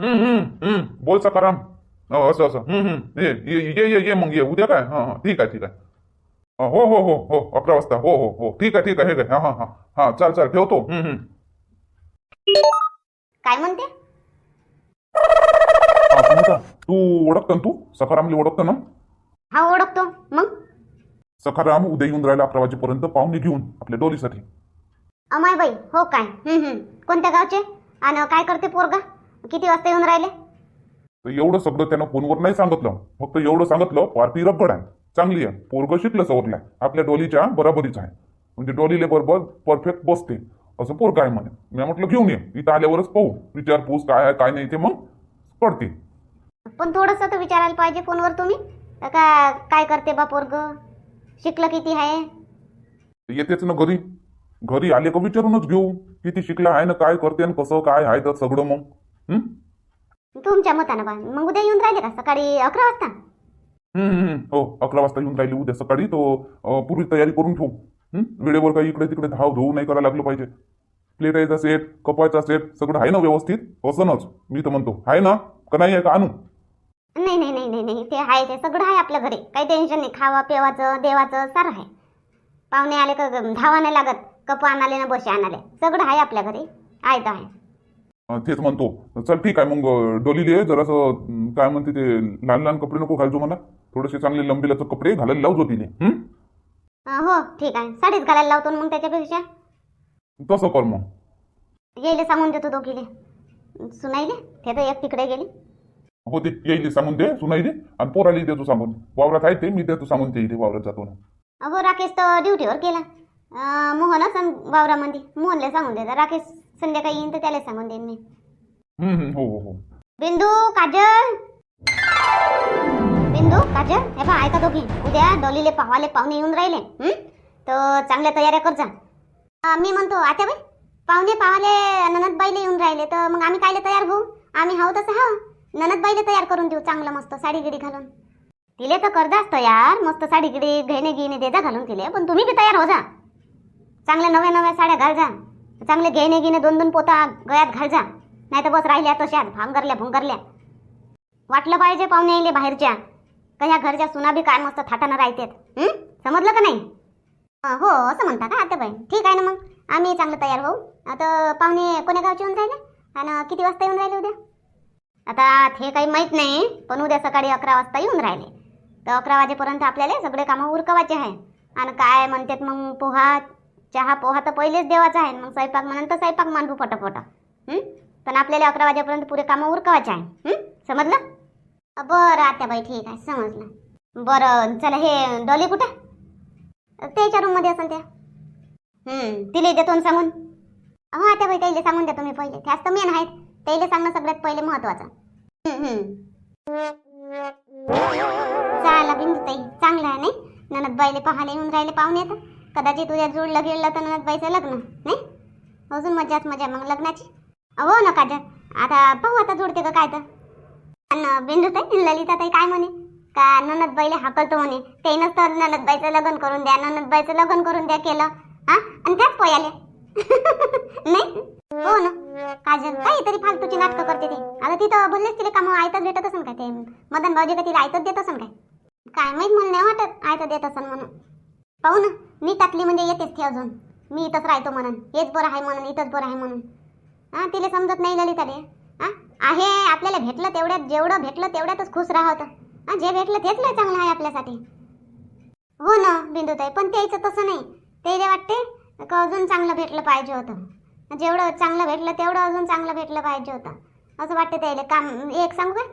हम्म, हम्म, हम्म. बोल सकाराम हो असं असं. हम्म, हम्म. ये ये ये ये- ये मग ये. उद्या काय? हां हां. ठीक आहे ठीक आहे. हो हो हो हो अकरा वाजता. हो हो हो. ठीक आहे ठीक आहे. हे काय हां हां हां. हां चाल चाल. ठेवतो. हम्म, हम्म. काय म्हणते? हा, सुनीता तू ओळखतं ना तू? सखारामला ओळखतं ना? हा ओळखतो. मग? सखाराम उद्या येऊन राहिला अकरा वाजेपर्यंत पाहुणे घेऊन आपल्या डोलीसाठी. अमाय बाई हो काय? हम्म, हम्म. कोणत्या गावचे? आणि काय करते पोरगा? किती वाजता येऊन राहिले? तर एवढं सगळं त्यानं फोनवर नाही सांगितलं. फक्त एवढं सांगितलं पार्टी रगड आहे. चांगली आहे. पोरग शिकलं सवरलाय आपल्या डोलीच्या बराबरीच आहे. म्हणजे डोलीले बरोबर परफेक्ट बसते. असं पोरग आहे म्हणे. मी म्हटलं घेऊन ये. इथं आल्यावरच पाहू. विचारपूस काय आहे काय नाही ते मग कळते पण थोडंसं तर विचारायला पाहिजे फोनवर तुम्ही. का काय करते बा पोरग? शिकलं किती आहे? येतेच ना घरी. घरी आले का विचारूनच घेऊ. किती शिकला आहे ना काय करते आणि कसं काय आहे तर सगळं मग? तुमच्या मतानं बा. मग उद्या येऊन राहिले का? सकाळी अकरा वाजता? हं, अकरा वाजता येऊन राहिली उद्या सकाळी. तो अं, पूर्वी तयारी करून ठेवू? वेळेवर काही इकडे तिकडे धाव धुवू नाही करायला लागलं पाहिजे. प्लेटायचा सेट कपायचा सेट सगळं आहे ना व्यवस्थित? असंच मी तर म्हणतो आहे ना? का नाही आहे का? आणू. नाही नाही नाही नाही नाही. ते आहे ते सगळं आहे आपल्या घरी. काही टेन्शन नाही. खावा पिवाचं देवाचं सारं आहे. पाहुणे आले का ग- धावा नाही लागत. कप आणाले ना बसे आणाले. सगळं आहे आपल्या घरी. आहे तर आहे. तेच म्हणतो. चल ठीक आहे मग डोलीले जरासं काय म्हणते ते लहान लहान कपडे नको घालतो मला. थोडेसे चांगले लंबीलाचं कपडे घालायला लावतो तिने. हं? हो ठीक आहे. साडीच घालायला लावतो ना मग त्याच्यापेक्षा. तसं कर मग. येईल सांगून देतो दोघीले. सुनाईले ते तर एक तिकडे गेली. हो ते येईल सांगून दे सुनाई दे आणि पोराली देतो सांगून. वावरात आहे ते मी देतो सांगून ते इथे वावरात जातो ना अहो राकेश तर ड्युटीवर गेला. अं, मोहन सं वावरामध्ये मोहनला सांगून देता. राकेश संध्याकाळी येईन तर त्याला सांगून देईन मी. हं, हं, हो हो हो. बिंदू काजल. बिंदू काजल हे बा ऐका दोघी. उद्या डोलीले पावाले पाहुणे येऊन राहिले हं? तर चांगल्या तयाऱ्या कर जा. अं, मी म्हणतो आता बाई पाहुणे पावाले ननदबाईले येऊन राहिले तर मग आम्ही कायले तयार होऊ? आम्ही हाव तसं हा? ननदबाईले तयार करून देऊ चांगलं मस्त साडी गिडी घालून. तिले तर करदाच तयार मस्त साडी गिडी घेणे गिणे देजा घालून तिले पण तुम्ही बी तयार हो जा. चांगल्या नव्या नव्या साड्या घाल जा. चांगले घेणे घेणे दोन दोन पोता गळ्यात घाल जा नाही तर बस राहिल्या तशात भांगरल्या भुंगरल्या. वाटलं पाहिजे पाहुणे येईले बाहेरच्या. का ह्या घरच्या सुना बी काय मस्त थाटानं राहतेत. समजलं का नाही? हो असं म्हणता का आता बाई ठीक आहे ना मग. आम्ही चांगलं तयार होऊ. आता पाहुणे कोण्या गावचे येऊन राहिले? आणि किती वाजता येऊन राहिले उद्या? आता हे काही माहीत नाही पण उद्या सकाळी अकरा वाजता येऊन राहिले. तर अकरा वाजेपर्यंत आपल्याला सगळे कामं उरकवायचे आहे. आणि काय म्हणतात मग पोहा चहा पोहा तर पहिलेच देवाचा आहे. मग स्वयंपाक म्हणून तर स्वयंपाक मानू फटाफट. पण आपल्याला अकरा वाजेपर्यंत पुरे कामं उरकवायचे आहे. समजलं? बरं आता बाई ठीक आहे समजलं. बरं चला हे डॉली कुठे? त्याच्या रूममध्ये असेल त्या. तिले देतो सांगून. हो आता बाई त्याला सांगून देतो तुम्ही पहिले. त्याच तर मेन आहेत. त्याला सांगणं सगळ्यात पहिले महत्वाचं. हं, बिंदू ताई चांगलं आहे नाही? ननदबाईले पाहायला येऊन राहिले पाहुणे आता. कदाचित तुझ्या जुळलं गिळलं तर ननदबाईचं लग्न नाही? अजून मजाच मजा मग लग्नाची? हो ना काजल आता पाहू आता जोडते का काय तर. बिंदू ललिता ताई काय म्हणे? का ननदबाईला हाकलतो म्हणे? त्यानंच तर ननदबाईचं लग्न करून द्या ननदबाईचं लग्न करून द्या केलं. हा? आणि त्याच पोयाले. नाही? हो ना? काजल काहीतरी फालतूची नाटकं करते ते. आता तिथं बोललेच तिला कामं आयतच भेटत असेल काय? ते मदन भाऊजी का तिला आयतच देत असेल काय? काय माहीत मला नाही वाटत आयतं देत असेल म्हणून. पाहू ना मी टाकली म्हणजे येतेच ते अजून. मी इथंच राहतो म्हणून. हेच बरं आहे म्हणून इथंच बरं आहे म्हणून. हां तिला समजत नाही ललिताले. हा आहे आपल्याला भेटलं तेवढ्यात जेवढं भेटलं तेवढ्यातच खुश राहत हां जे भेटलं तेच लय चांगलं आहे आपल्यासाठी. हो ना बिंदुताई पण त्याचं तसं नाही. त्याला वाटते का अजून चांगलं भेटलं पाहिजे होतं. जेवढं चांगलं भेटलं तेवढं अजून चांगलं भेटलं पाहिजे होतं. असं वाटतं त्याला. काम एक सांगू का?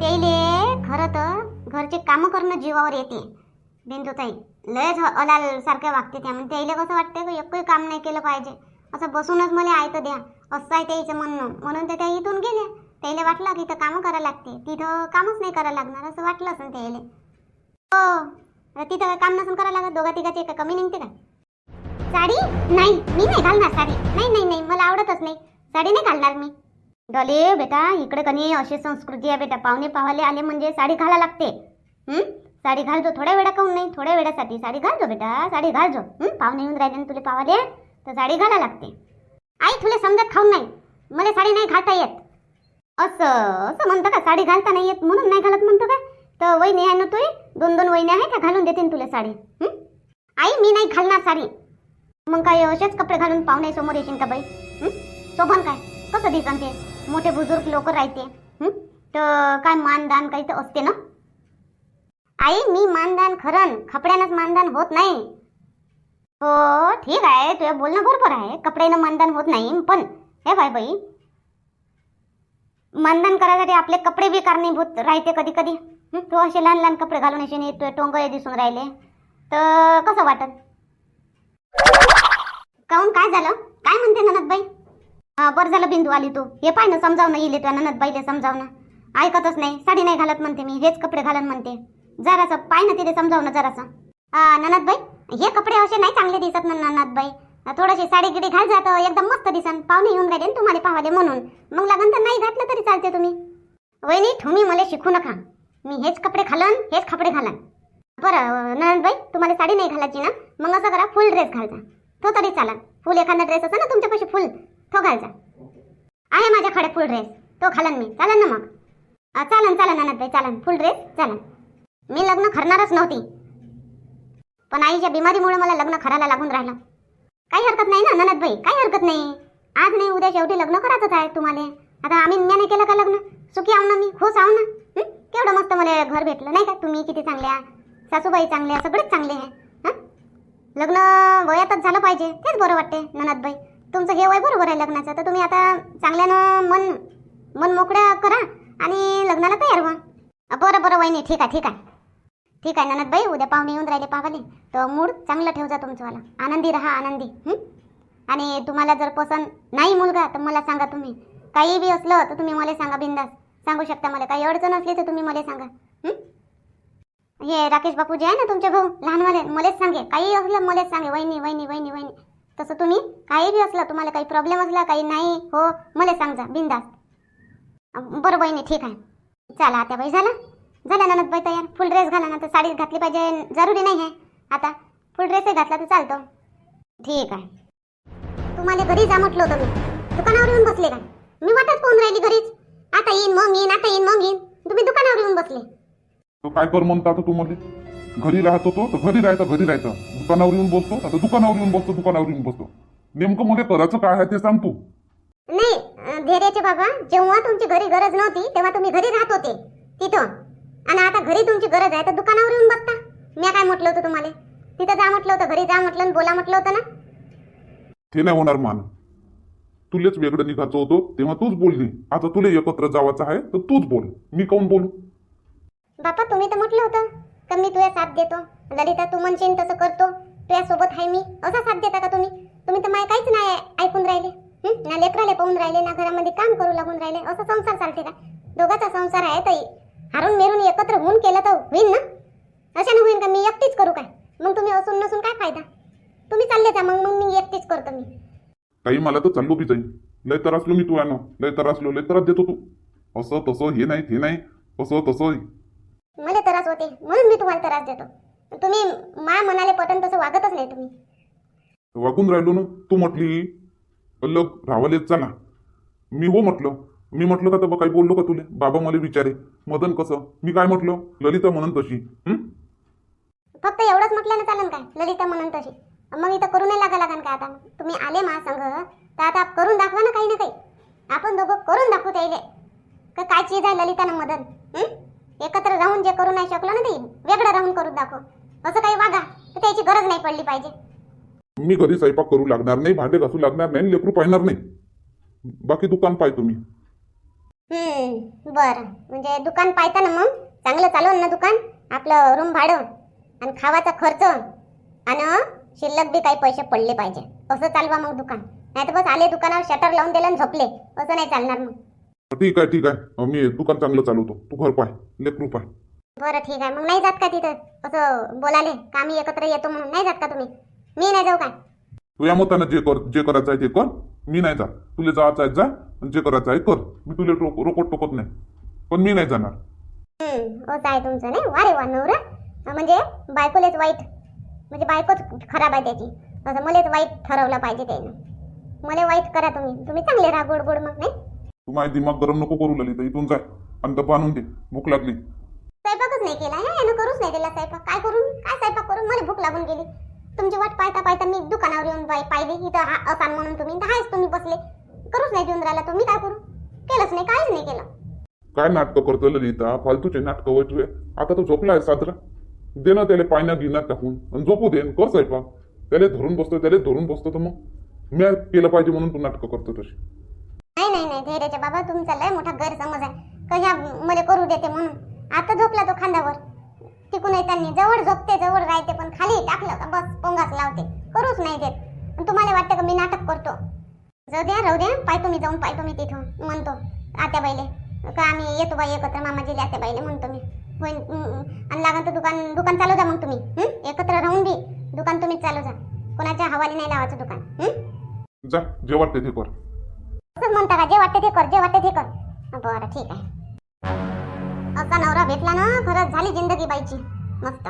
त्याले खरं तर घरचे कामं करणं जीवावर येते. बिंदुताई लयच हो- अलाल सारखं वागते त्यामुळे म्हणजे त्याला कसं वाटतं की एकही काम नाही केलं पाहिजे. असं बसूनच मला आयतं द्या. असं आहे त्याचं म्हणणं. म्हणून तर त्या इथून गेल्या. त्याला वाटलं की इथं कामं करायला लागते. तिथं कामच नाही करायला लागणार असं वाटलं असं त्याला हो. तिथं काय काम नसून करायला लागत? दोघा तिघाची एका कमी निघते का? साडी? नाही. मी नाही घालणार साडी. नाही नाही नाही. मला आवडतच नाही. साडी नाही घालणार मी. डॉले बेटा इकडे कनी अशी संस्कृती आहे बेटा. पाहुणे पाहायला आले म्हणजे साडी घाला लागते. साडी घालजो थोड्या वेळा काहून नाही थोड्या वेळासाठी. साडी घालजो बेटा साडी घालजो. पाहुणे येऊन राहिले ना तुला पावाले तर साडी घाला लागते. आई तुला समजत खाऊन नाही. मला साडी नाही घालता येत. असं असं म्हणतं का? साडी घालता नाही येत म्हणून नाही घालत म्हणतो का? तर वहिनी आहे ना तुही दोन दोन वहिनी आहे का घालून देते तुला साडी. आई मी नाही घालणार साडी. मग काय असेच कपडे घालून पाहुणे समोर येशील का बाई? शोभन काय? कसं दिसन ते? मोठे बुजुर्ग लोक राहते. तर काय मानदान काही तर असते ना? आई मी मानदान खरं खपड्यानंच मानदान होत नाही. हो ठीक आहे तुझं बोलणं बरोबर आहे. कपड्यानं मानदान होत नाही पण हे बाय बाई मानधन करायसाठी आपले कपडे बी कारणीभूत राहते कधी कधी. तू असे लहान लहान कपडे घालून असे नाही तो टोंगळे दिसून राहिले. तर कसं वाटत? काहून काय झालं? काय म्हणते ननदबाई? हा बरं झालं बिंदू आली तू. हे पाय ना समजाव ना तुझ्या ननदबाईला समजावणं. ऐकतच नाही साडी नाही घालत म्हणते मी हेच कपडे घालत म्हणते. जरासं पाय ना तिथे समजाव ना जरासं. ननद बाई हे कपडे असे नाही चांगले दिसत ना ननद बाई थोडीशी साडी गिडी घाल जात एकदम मस्त दिसन. पाहुणे येऊन राहिले तुम्हाला पाहाले म्हणून. मग लागन तर नाही घातलं तरी चालते तुम्ही. वहिनी तुम्ही मला शिकू नका. मी हेच कपडे घालन हेच कपडे घालन. बरं नंदबाई तुम्हाला साडी नाही घालायची ना? मग असं करा फुल ड्रेस घालजा तो तरी चालन. फुल एखादा ड्रेस असा ना तुमच्यापाशी फुल तो घालजा आहे माझ्याकडे फुल ड्रेस तो घालन मी. चालन ना मग. चालन चालन ननदबाई चालन. फुल ड्रेस चालन. मी लग्न करणारच नव्हती. पण आईच्या बिमारीमुळे मला लग्न करायला लागून राहिलं. काही हरकत नाही ना ननदबाई काही हरकत नाही. आज नाही उद्या शेवटी लग्न करायचंच आहे तुम्हाला. आता आम्ही नाही केलं का लग्न? सुखी आहो ना मी खुश आहो ना? केवढं मस्त मला घर भेटलं नाही का? तुम्ही किती चांगल्या सासूबाई चांगल्या सगळेच चांगले आहे. लग्न वयातच झालं पाहिजे तेच बरं वाटते ननदबाई. तुमचं हे वय बरोबर आहे लग्नाचं तर तुम्ही आता चांगल्यानं मन मन मोकळ्या करा आणि लग्नाला तयार व्हा. बरं बरं वहिनी ठीक आहे ठीक आहे. ठीक आहे ननद बाई उद्या पाहुणे येऊन राहिले पावाले. तर मूड चांगलं ठेवजा तुमचंवाला आनंदी राहा आनंदी. आणि तुम्हाला जर पसंत नाही मुलगा तर मला सांगा तुम्ही. काही बी असलं तर तुम्ही मला सांगा बिंदास. सांगू शकता मला. काही अडचण असली तर तुम्ही मला सांगा. हे? राकेश बापू जे आहे ना तुमचे भाऊ? लहानवाले? मलाच सांगे. काही असलं मलाच सांगे. वहिनी वहिनी वहिनी वहिनी. तसं तुम्ही काही बी असलं तुम्हाला काही प्रॉब्लेम असला काही नाही हो मला सांगा बिंदास. बरं वहिनी ठीक आहे. चला आता बाई झाला. झालं ननदबाई तयार फुल ड्रेस घाला ना तर साडी घातली पाहिजे. जरुरी नाही आहे आता फुल ड्रेसही घातला तर चालतो. ठीक आहे. तुम्हाला घरी जा म्हटलं होतं मी. दुकानावर येऊन बसले का? मी वाटच पाहून राहिली घरीच. आता येईन मग येईन आता येईन मग येईन. तुम्ही दुकानावर येऊन बसले. तो काय कर म्हणता आता तू मध्ये घरी राहतो तो तर घरी राहायचं घरी राहायचं. दुकानावर येऊन बसतो आता दुकानावर येऊन बसतो दुकानावर येऊन बसतो. नेमकं मध्ये करायचं काय आहे ते सांग तू. नाही धैर्याचे बाबा जेव्हा तुमची घरी गरज नव्हती तेव्हा तुम्ही घरी राहत होते तिथं. आणि आता घरी तुमची गरज आहे तर दुकानावर येऊन बसता मी काय म्हटलं होतं तुम्हाला? तिथं जा म्हटलं होतं घरी जा म्हटलं आणि बोला म्हटलं होतं ना? ते नाही होणार मान. तुलेच वेगळं निघायचं होतं तेव्हा तूच बोलली. आता तुला एकत्र जावाचं आहे तर तूच बोल. मी काऊन बोलू? बापा तुम्ही तर म्हटलं होतं का मी तुझ्या साथ देतो? ललिता तू म्हणशील तसं करतो. तुझ्या सोबत आहे मी. असा साथ देता का तुम्ही? तुम्ही तर माय काहीच नाही ऐकून राहिले. हं? ना लेकराले पाहून राहिले ना घरामध्ये काम करू लागून राहिले. असं संसार चालते का? दोघाचा संसार आहे ताई हारून मेरून एकत्र होऊन केलं तर होईल ना? अशाने होईल का? मी एकटीच करू काय? मग तुम्ही असून नसून काय फायदा? तुम्ही चालले जा मग मग मी एकटीच करतो मी. काही मला तर चाललो की जाईल लय त्रासलो मी तू यानं लय त्रासलो लय त्रास देतो तू. असं तसं हे नाही ते नाही. असं तसं. मला त्रास होते म्हणून मी तुम्हाला त्रास देतो. तुम्ही मा मनाले पटन तसं वागतच नाही तुम्ही. वागून राहिलो ना तू म्हटली अलग रावालेच चला मी हो म्हटलं मी म्हटलं का तर काही बोललो का तुले? बाबा मला विचारे. मदन कसं? मी काय म्हटलं? ललिता म्हणून तशी? फक्त एवढंच म्हटलं ना चालन काय? ललिता म्हणून तशी. मग इथं करू नाही लागा लागन का आता? तुम्ही आले मा संघ तर आता करून दाखवा ना काही ना काही. आपण दोघं करून दाखवू त्याले का काय चीज आहे ललिता ना मदन? हं? एकत्र राहून जे करू नाही शकलो ना ते वेगळं राहून करून दाखव. असं काही वागा. तर त्याची गरज नाही पडली पाहिजे. मी घरी स्वयंपाक करू लागणार नाही भांडे घासू लागणार नाही लेकरू पाहणार नाही. बाकी दुकान पाय तुम्ही. बरं. म्हणजे दुकान पाहता ना मग? चांगलं चालवून ना दुकान? आपलं रूम भाडं आणि खावाचा खर्च आणि शिल्लक बी काही पैसे पडले पाहिजे. असं चालवा मग दुकान. नाही तर बस आले दुकानावर शटर लावून दिलं आणि झोपले. असं नाही चालणार मग. ठीक आहे ठीक आहे. मी दुकान चांगलं चालवतो. तू घर पाय लेकरू पाय बरं ठीक आहे. मग नाही जात का तिथं? असं बोलाले का आम्ही एकत्र येतो म्हणून. नाही जात का तुम्ही? मी नाही जाऊ काय? तू या मतानं जे कर जे करायचं आहे ते कर. मी नाही जात. तुला जायचं आहे जा आणि जे करायचं आहे कर. मी तुला रोक रोकट टोकत नाही. पण मी नाही जाणार. हम्म असं आहे तुमचं नाही? वा रे वा नवरा. म्हणजे बायकोलेच वाईट. म्हणजे बायकोच खराब आहे त्याची. असं मलाच वाईट ठरवलं पाहिजे त्यानं. मला वाईट करा तुम्ही. तुम्ही चांगले राहा गोड गोड मग नाही? तू माझी दिमाग गरम नको करू ललिता. इथून जाय आणि डब्बा आणून दे भूक लागली. स्वयंपाकच नाही केला ना? यानं करूच नाही दिला स्वयंपाक. काय करू मी? काय स्वयंपाक करू? मला भूक लागून गेली. तुमची वाट पाहता पाहता मी दुकानावर येऊन पाय- पाहिली इथं हा असाल म्हणून तुम्ही आहेच तुम्ही बसले. करूच नाही देऊन राहिला तुम्ही काय करू? केलंच नाही काहीच नाही केलं. काय नाटकं करतो ललिता? फालतूचे नाटकं वाटवे आता तो झोपलाय साजरा. दे ना त्याला पायना गिना टाकून. आणि झोपू दे कर स्वयंपाक. त्याला धरून बसतो त्याला धरून बसतो तर मग? मी केलं पाहिजे म्हणून तू नाटकं करतो तशी. नाही नाही नाही धैर्याच्या बाबा तुमचा लय मोठा गैरसमज आहे. का ह्या मला करू देते म्हणून. आता झोपला तो खांद्यावर टिकून त्यांनी जवळ झोपते जवळ राहते पण खाली टाकलं का बस पोंगाच लावते. करूच नाही देत. आणि तुम्हाला वाटतं का मी नाटक करतो? जाऊ द्या राहू द्या. पाहतो मी जाऊन पाहतो मी तिथून म्हणतो. आत्या बाईले का आम्ही येतो बाई एकत्र मामाजीला आत्या बाईले म्हणतो मी. होईन आणि लागन तर दुकान दुकान चालू जा मग तुम्ही? एकत्र राहून बी दुकान तुम्हीच चालू जा कोणाच्या हवाली नाही लावायचं दुकान? जा जे वाटते ते कर. म्हणता का? जे वाटते ते कर जे वाटते ते कर. बरं ठीक आहे. असा नवरा भेटला ना खरंच झाली जिंदगी बाईची. मस्त.